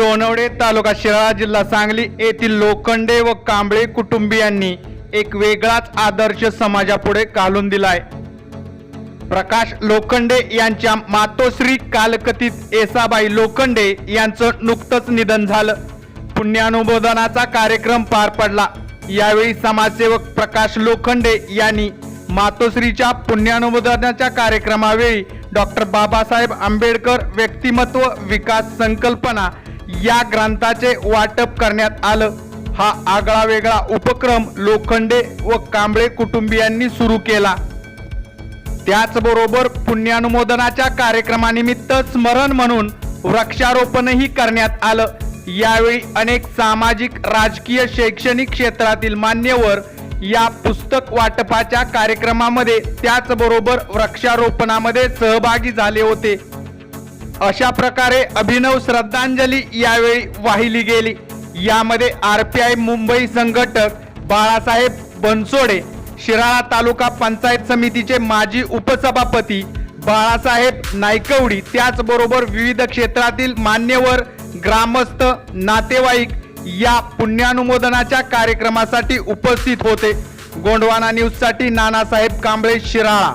सोनवडे तालुका शिराळा जिल्हा सांगली येथील लोखंडे व कांबळे कुटुंबियांनी एक वेगळाच आदर्श समाजापुढे घालून दिलाय. प्रकाश लोखंडे यांच्या मातोश्री कालकथित येसाबाई लोखंडे यांचं नुकतंच निधन झालं. पुण्यानुमोदनाचा कार्यक्रम पार पडला. यावेळी समाजसेवक प्रकाश लोखंडे यांनी मातोश्रीच्या पुण्यानुमोदनाच्या कार्यक्रमावेळी डॉक्टर बाबासाहेब आंबेडकर व्यक्तिमत्व विकास संकल्पना या ग्रंथाचे वाटप करण्यात आलं. हा आगळा वेगळा उपक्रम लोखंडे व कांबळे कुटुंबियांनी सुरू केला. त्याचबरोबर पुण्यानुमोदनाच्या कार्यक्रमानिमित्त स्मरण म्हणून वृक्षारोपणही करण्यात आलं. यावेळी अनेक सामाजिक राजकीय शैक्षणिक क्षेत्रातील मान्यवर या पुस्तक वाटपाच्या कार्यक्रमामध्ये त्याचबरोबर वृक्षारोपणामध्ये सहभागी झाले होते. अशा प्रकारे अभिनव श्रद्धांजली यावेळी वाहिली गेली. यामध्ये आर पी आय मुंबई संघटक बाळासाहेब बनसोडे शिराळा तालुका पंचायत समितीचे माजी उपसभापती बाळासाहेब नायकवडी त्याचबरोबर विविध क्षेत्रातील मान्यवर ग्रामस्थ नातेवाईक या पुण्यानुमोदनाच्या कार्यक्रमासाठी उपस्थित होते. गोंडवाना न्यूजसाठी नानासाहेब कांबळे शिराळा.